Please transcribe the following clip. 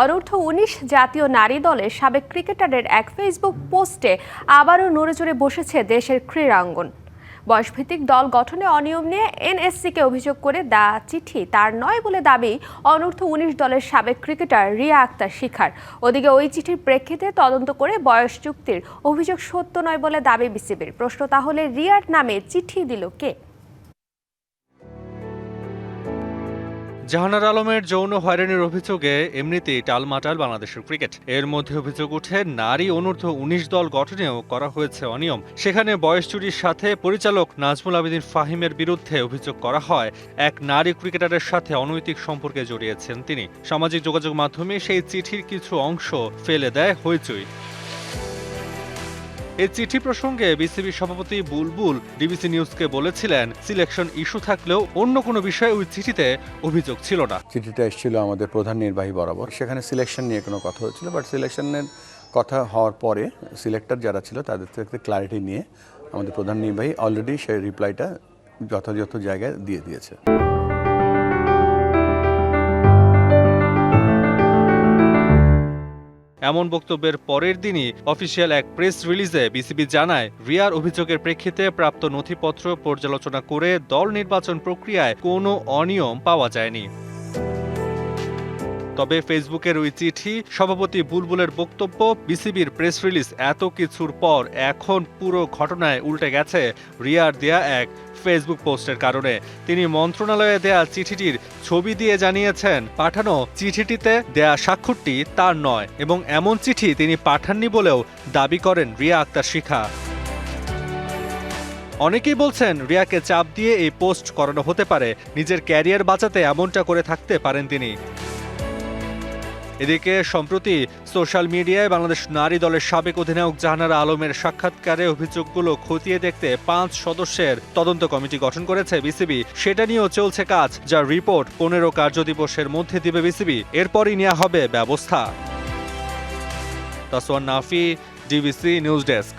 অনূর্ধ্ব উনিশ জাতীয় নারী দলের সাবেক ক্রিকেটারের এক ফেসবুক পোস্টে আবারও নড়ে চড়ে বসেছে দেশের ক্রীড়াঙ্গন। বয়সভিত্তিক দল গঠনে অনিয়ম নিয়ে এনএসসিকে অভিযোগ করে দা চিঠি তার নয় বলে দাবি অনূর্ধ্ব উনিশ দলের সাবেক ক্রিকেটার রিয়া আক্তার শিখার। ওদিকে ওই চিঠির প্রেক্ষিতে তদন্ত করে বয়স চুক্তির অভিযোগ সত্য নয় বলে দাবি বিসিবির। প্রশ্ন তাহলে রিয়ার নামে চিঠি দিল কে? জাহানার আলমের যৌন হয়রানির অভিযোগে এমনিতেই টালমাটাল বাংলাদেশের ক্রিকেট। এর মধ্যে অভিযোগ উঠে, নারী অনূর্ধ্ব উনিশ দল গঠনেও করা হয়েছে অনিয়ম। সেখানে বয়স চুরির সাথে পরিচালক নাজমুল আবেদিন ফাহিমের বিরুদ্ধে অভিযোগ করা হয়। এক নারী ক্রিকেটারের সাথে অনৈতিক সম্পর্কে জড়িয়েছেন তিনি। সামাজিক যোগাযোগ মাধ্যমে সেই চিঠির কিছু অংশ ফেলে দেয় হইচই। এই চিঠি প্রসঙ্গে বিসিবি সভাপতি বুলবুল ডিবিসি নিউজকে বলেছিলেন, সিলেকশন ইস্যু থাকলেও অন্য কোনো বিষয়ে ওই চিঠিতে অভিযোগ ছিল না। চিঠিটা এসেছিল আমাদের প্রধান নির্বাহী বরাবর। সেখানে সিলেকশন নিয়ে কোনো কথা হয়েছিল, বাট সিলেকশনের কথা হওয়ার পরে সিলেক্টর যারা ছিল তাদের থেকে ক্লারিটি নিয়ে আমাদের প্রধান নির্বাহী অলরেডি সেই রিপ্লাইটা যথাযথ জায়গায় দিয়ে দিয়েছে। এমন বক্তব্যের পরের দিনই অফিসিয়াল এক প্রেস রিলিজে বিসিবি জানায়, রিয়ার অভিযোগের প্রেক্ষিতে প্রাপ্ত নথিপত্র পর্যালোচনা করে দল নির্বাচন প্রক্রিয়ায় কোনো অনিয়ম পাওয়া যায়নি। তবে ফেসবুকের ওই চিঠি সভাপতি বুলবুলের বক্তব্য, বিসিবির প্রেস রিলিজ এত কিছুর পর এখন পুরো ঘটনায় উল্টে গেছে রিয়ার দেয়া এক ফেসবুক পোস্টের কারণে। তিনি মন্ত্রণালয়ে দেয়া চিঠিটির ছবি দিয়ে জানিয়েছেন, পাঠানো চিঠিটিতে দেয়া স্বাক্ষরটি তার নয় এবং এমন চিঠি তিনি পাঠাননি বলেও দাবি করেন রিয়া আক্তার শিখা। অনেকেই বলছেন, রিয়াকে চাপ দিয়ে এই পোস্ট করানো হতে পারে, নিজের ক্যারিয়ার বাঁচাতে এমনটা করে থাকতে পারেন তিনি। এদিকে সম্প্রতি সোশ্যাল মিডিয়ায় বাংলাদেশ নারী দলের সাবেক অধিনায়ক জাহানারা আলমের সাক্ষাৎকারে অভিযোগগুলো খতিয়ে দেখতে পাঁচ সদস্যের তদন্ত কমিটি গঠন করেছে বিসিবি। সেটা নিয়েও চলছে কাজ যার রিপোর্ট পনেরো কার্য দিবসের মধ্যে দিবে বিসিবি। এরপরই নেওয়া হবে ব্যবস্থা। Taswan Nafi, DBC news desk.